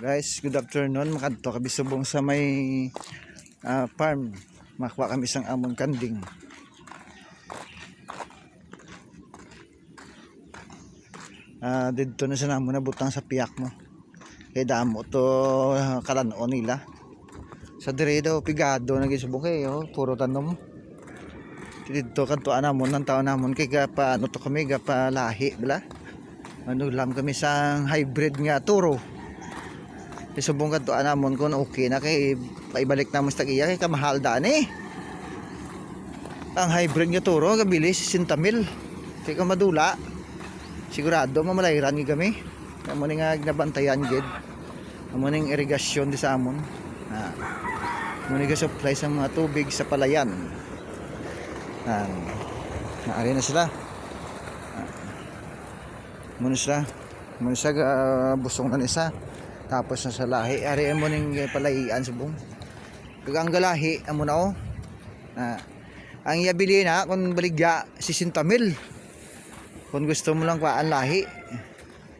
Guys, good afternoon. Makadto kami subong sa may ah, farm. Makuha kami isang amon kanding. Ah, dito na sa namo na butang sa piyak mo. Kay damo to ah, kalano nila. Sa dire daw pigado na gisubong kay oh, puro tanom. Dito kadto anamon ng taon namon kay gapa ano to kami gapa lahi bala. Ano lam kami sa hybrid nga turo. Isubong kadto anamon kun okay na kay paibalik na mo sa kay kamahal daan eh. Ang hybrid nga turo gabilis 60 mil. Kay ka madula. Sigurado mamalayran gi kami. Amo ni nga ginabantayan gid. Amo ning irigasyon di sa amon. Ah. Amo ni ga supply sa mga tubig sa palayan. Ah. Naari na sila. Muna sila. Muna sila ah, busong na isa. Tapos na sa lahi. Ari mo ning palaian subong. Kagang galahi amo na oh. Ah. Ang yabili na kung baligya 60 mil. Kung gusto mo lang kuhaan lahi.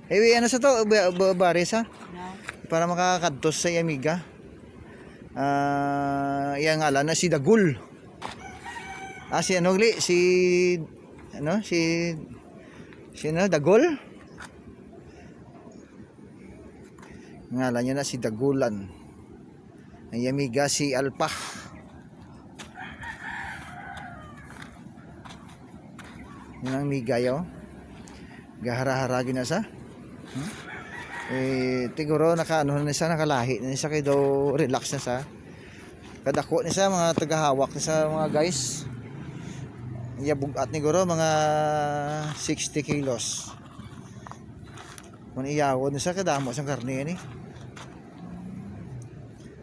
Eh, ano sa to? Ba- ba- Baris ha? Para makakadtos sa amiga. Ah, yang ngalan na si Dagul. Ah, si ano? Si ano? Si si ano? Dagul? Ngalan niya na si Dagulan. Ang amiga si Alpah. Yan ang migayo. Gahara-haragin na sa. Hmm? Eh, tiguro naka ano na siya nakalahi na siya kay daw relax na sa. Kadako ni sa mga tagahawak ni sa mga guys. Iyabugat ni guro mga 60 kilos. Kung iyawon ni sa kadamo sa karne ni.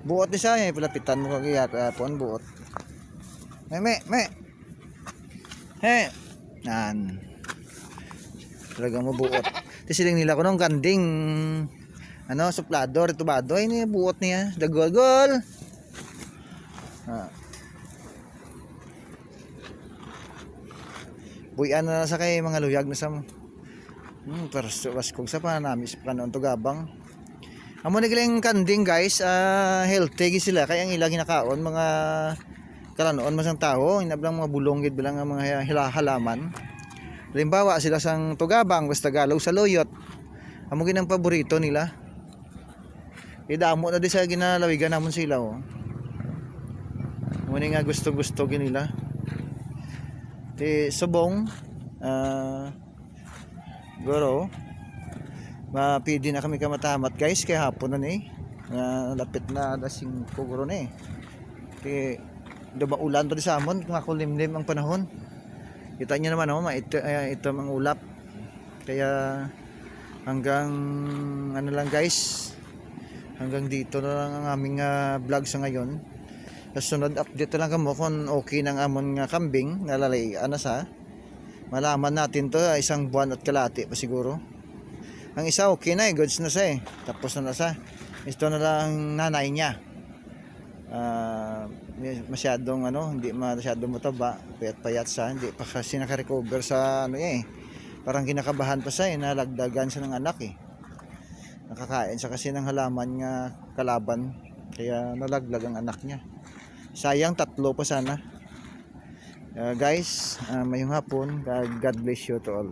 Buot ni siya eh, palapitan mo kagaya kapon buot. Me, me, me. He. Nan. Talaga mabuot. Ti siling nila ko nung kanding ano, suplador, tubado ay ni buot niya. Dagol gol. Ah. Buyan na sa kay mga luyag na sa Hmm, pero was kung sa panamis pa noon to gabang. Amo ni giling kanding guys, ah healthy gi sila kaya ang ilang ginakaon mga kalanoon masang tao, inablang mga bulong gid bilang ang mga halaman. Halimbawa sila sang tugabang basta galaw sa loyot. Amo gid ang paborito nila. Idamo na di sa ginalawigan namon sila oh. Amo nga gusto-gusto gid nila. Ti subong ah Goro. Mapidi na kami kamatamat guys kaya hapon na ni. Nga lapit na lasing puguro na eh. Kaya Diba ulan to di sa amon, nga kulimlim ang panahon. Kita niyo naman oh, ito, eh, ito ang ulap. Kaya hanggang ano lang guys. Hanggang dito na lang ang aming ah, vlog sa ngayon. Sa sunod update lang kamo kung okay ng amon nga kambing nalalay ano sa malaman natin to ah, isang buwan at kalati pa siguro. Ang isa okay na eh, goods na siya eh. Tapos na na. Ito na lang nanay niya ah masyadong ano, hindi masyadong mataba, payat-payat siya, hindi pa kasi naka-recover sa ano eh. Parang kinakabahan pa siya eh, nalagdagan siya ng anak eh. Nakakain siya kasi ng halaman nga kalaban, kaya nalaglag ang anak niya. Sayang tatlo pa sana. Ah, guys, uh, mayong hapon, God bless you to all.